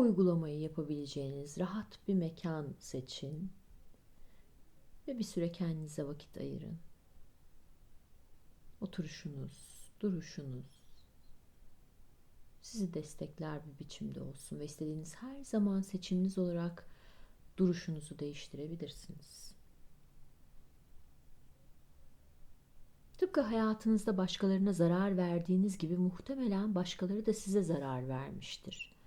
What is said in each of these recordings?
Uygulamayı yapabileceğiniz rahat bir mekan seçin ve bir süre kendinize vakit ayırın. Oturuşunuz, duruşunuz sizi destekler bir biçimde olsun ve istediğiniz her zaman seçiminiz olarak duruşunuzu değiştirebilirsiniz. Tıpkı hayatınızda başkalarına zarar verdiğiniz gibi muhtemelen başkaları da size zarar vermiştir.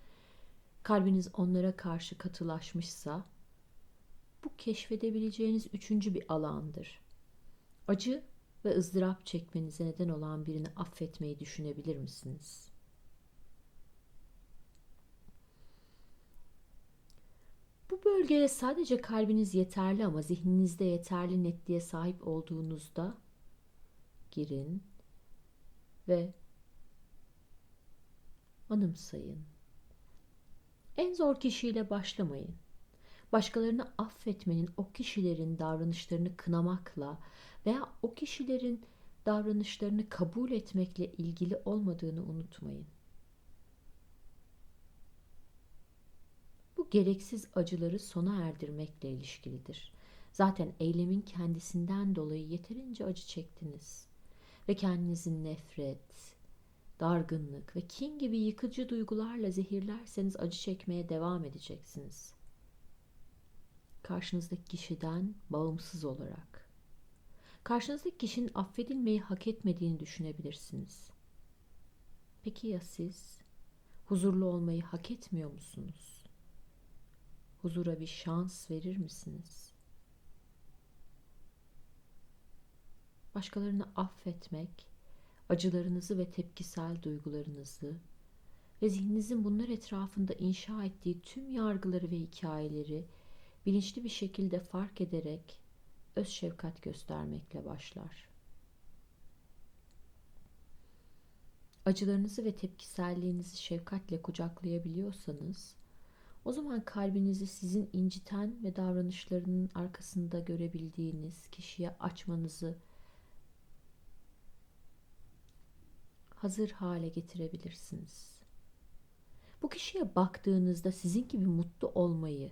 Kalbiniz onlara karşı katılaşmışsa bu keşfedebileceğiniz üçüncü bir alandır. Acı ve ızdırap çekmenize neden olan birini affetmeyi düşünebilir misiniz? Bu bölgeye sadece kalbiniz yeterli ama zihninizde yeterli netliğe sahip olduğunuzda girin ve anımsayın. En zor kişiyle başlamayın. Başkalarını affetmenin o kişilerin davranışlarını kınamakla veya o kişilerin davranışlarını kabul etmekle ilgili olmadığını unutmayın. Bu gereksiz acıları sona erdirmekle ilişkilidir. Zaten eylemin kendisinden dolayı yeterince acı çektiniz ve kendinizi nefret, dargınlık ve kin gibi yıkıcı duygularla zehirlerseniz acı çekmeye devam edeceksiniz. Karşınızdaki kişiden bağımsız olarak. Karşınızdaki kişinin affedilmeyi hak etmediğini düşünebilirsiniz. Peki ya siz? Huzurlu olmayı hak etmiyor musunuz? Huzura bir şans verir misiniz? Başkalarını affetmek, acılarınızı ve tepkisel duygularınızı ve zihninizin bunlar etrafında inşa ettiği tüm yargıları ve hikayeleri bilinçli bir şekilde fark ederek öz şefkat göstermekle başlar. Acılarınızı ve tepkiselliğinizi şefkatle kucaklayabiliyorsanız, o zaman kalbinizi sizin inciten ve davranışlarının arkasında görebildiğiniz kişiye açmanızı hazır hale getirebilirsiniz. Bu kişiye baktığınızda sizin gibi mutlu olmayı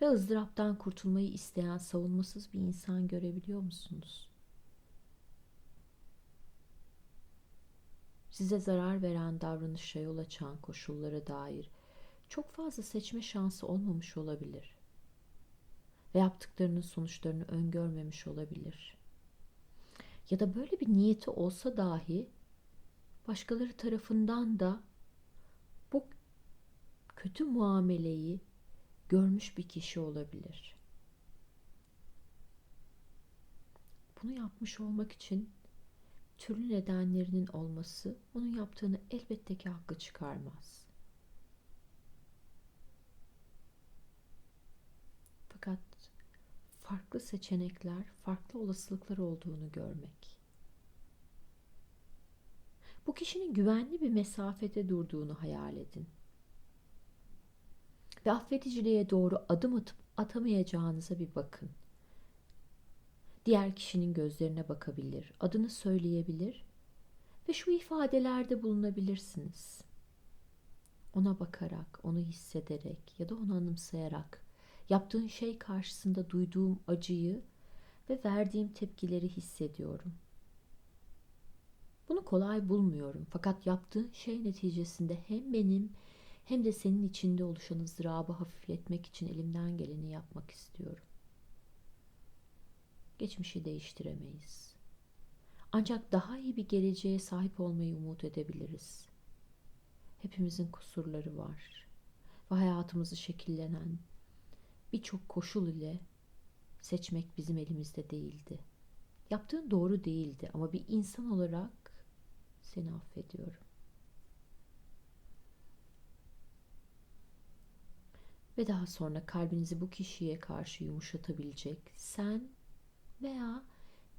ve ızdıraptan kurtulmayı isteyen savunmasız bir insan görebiliyor musunuz? Size zarar veren davranışa yol açan koşullara dair çok fazla seçme şansı olmamış olabilir. Ve yaptıklarının sonuçlarını öngörmemiş olabilir. Ya da böyle bir niyeti olsa dahi başkaları tarafından da bu kötü muameleyi görmüş bir kişi olabilir. Bunu yapmış olmak için türlü nedenlerinin olması onun yaptığını elbette ki hakkı çıkarmaz. Fakat farklı seçenekler, farklı olasılıklar olduğunu görmek bu kişinin güvenli bir mesafede durduğunu hayal edin. Ve affediciliğe doğru adım atıp atamayacağınıza bir bakın. Diğer kişinin gözlerine bakabilir, adını söyleyebilir ve şu ifadelerde bulunabilirsiniz. Ona bakarak, onu hissederek ya da onu anımsayarak yaptığın şey karşısında duyduğum acıyı ve verdiğim tepkileri hissediyorum.'' Bunu kolay bulmuyorum. Fakat yaptığın şey neticesinde hem benim hem de senin içinde oluşan ızdırabı hafifletmek için elimden geleni yapmak istiyorum. Geçmişi değiştiremeyiz. Ancak daha iyi bir geleceğe sahip olmayı umut edebiliriz. Hepimizin kusurları var ve hayatımızı şekillenen birçok koşul ile seçmek bizim elimizde değildi. Yaptığın doğru değildi ama bir insan olarak seni affediyorum. Ve daha sonra kalbinizi bu kişiye karşı yumuşatabilecek sen veya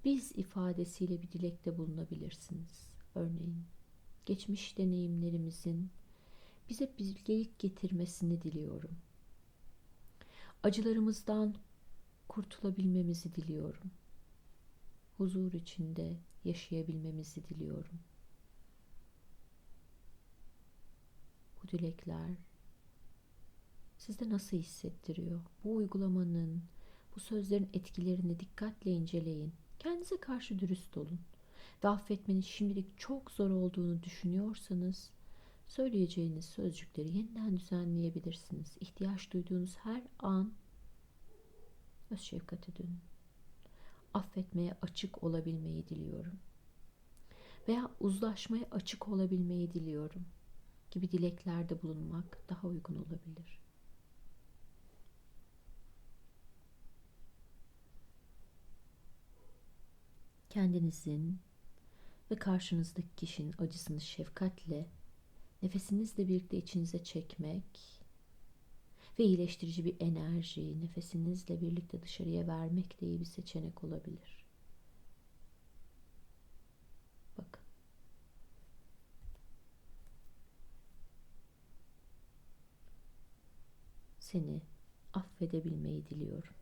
biz ifadesiyle bir dilekte bulunabilirsiniz. Örneğin geçmiş deneyimlerimizin bize bilgelik getirmesini diliyorum. Acılarımızdan kurtulabilmemizi diliyorum. Huzur içinde yaşayabilmemizi diliyorum. Bu dilekler sizde nasıl hissettiriyor? Bu uygulamanın, bu sözlerin etkilerini dikkatle inceleyin. Kendinize karşı dürüst olun. Ve affetmenin şimdilik çok zor olduğunu düşünüyorsanız söyleyeceğiniz sözcükleri yeniden düzenleyebilirsiniz. İhtiyaç duyduğunuz her an öz şefkate dönün. Affetmeye açık olabilmeyi diliyorum. Veya uzlaşmaya açık olabilmeyi diliyorum gibi dileklerde bulunmak daha uygun olabilir. Kendinizin ve karşınızdaki kişinin acısını şefkatle, nefesinizle birlikte içinize çekmek ve iyileştirici bir enerjiyi nefesinizle birlikte dışarıya vermek de iyi bir seçenek olabilir. Bakın. Seni affedebilmeyi diliyorum.